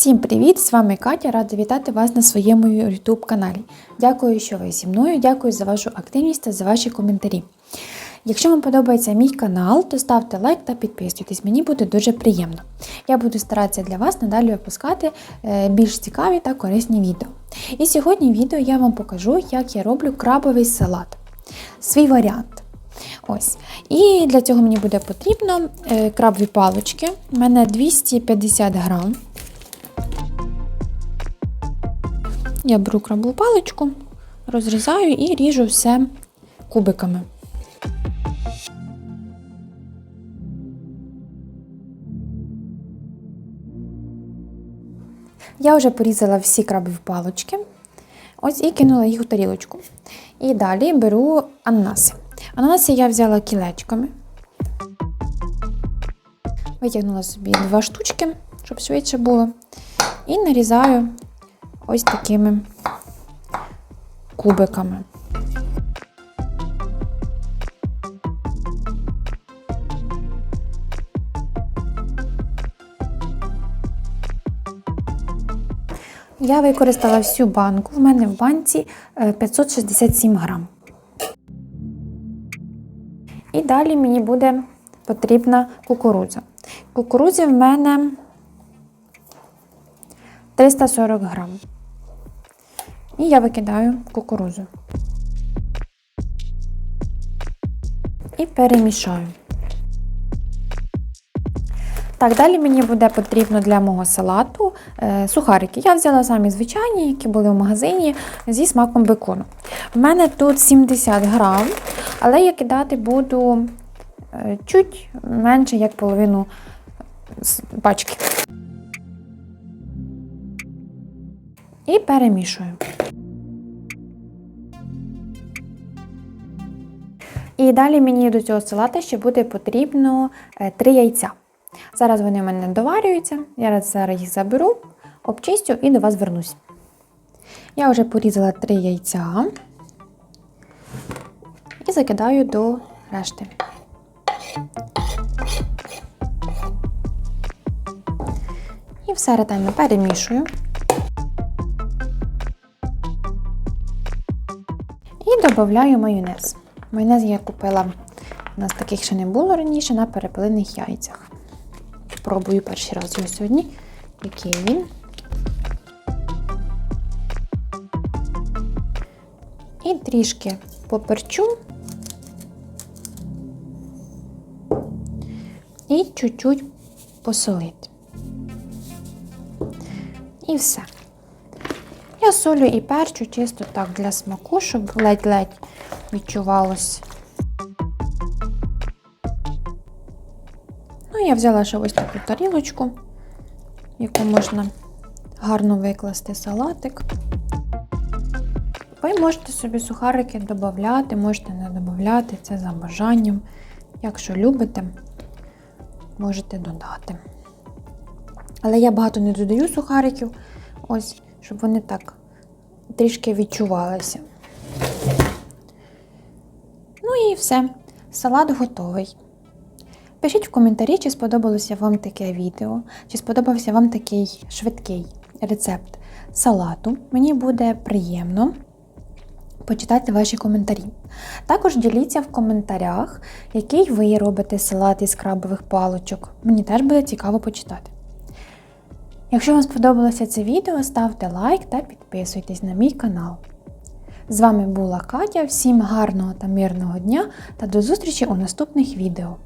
Всім привіт! З вами Катя. Рада вітати вас на своєму YouTube каналі. Дякую, що ви зі мною. Дякую за вашу активність та за ваші коментарі. Якщо вам подобається мій канал, то ставте лайк та підписуйтесь. Мені буде дуже приємно. Я буду старатися для вас надалі випускати е, більш цікаві та корисні відео. І сьогодні в відео я вам покажу, як я роблю крабовий салат. Свій варіант. Ось. І для цього мені буде потрібно е, крабові палочки. У мене 250 грам. Я беру крабову паличку, розрізаю і ріжу все кубиками. Я вже порізала всі крабові палочки. Ось і кинула їх у тарілочку. І далі беру ананаси. Ананаси я взяла кілечками. Витягнула собі два штучки, щоб швидше було. І нарізаю ось такими кубиками. Я використала всю банку. В мене в банці е, 567 грам. І далі мені буде потрібна кукурудза. Кукурудзи в мене 340 грам. І я викидаю кукурудзу. І перемішаю. Так, далі мені буде потрібно для мого салату е, сухарики. Я взяла самі звичайні, які були в магазині зі смаком бекону. У мене тут 70 грам, але я кидати буду е, чуть менше, як половину пачки. І перемішую. І далі мені до цього салата ще буде потрібно 3 яйця. Зараз вони в мене доварюються, я зараз їх заберу, обчистю і до вас вернусь. Я вже порізала 3 яйця і закидаю до решти. І все ретельно перемішую. І майонез. Майонез я купила, у нас таких ще не було раніше, на перепелиних яйцях. Пробую перший раз його сьогодні, який він. І трішки поперчу. І чуть-чуть посолити. І все. Я солю і перчу чисто так для смаку, щоб ледь-ледь відчувалось. Ну, я взяла ще ось таку тарілочку, яку можна гарно викласти салатик. Ви можете собі сухарики додати, можете не додати, це за бажанням. Якщо любите, можете додати. Але я багато не додаю сухариків, ось, щоб вони так трішки відчувалися. Ну і все. Салат готовий. Пишіть в коментарі, чи сподобалося вам таке відео, чи сподобався вам такий швидкий рецепт салату. Мені буде приємно почитати ваші коментарі. Також діліться в коментарях, який ви робите салат із крабових палочок. Мені теж буде цікаво почитати. Якщо вам сподобалося це відео, ставте лайк та підписуйтесь на мій канал. З вами була Катя. Всім гарного та мирного дня та до зустрічі у наступних відео.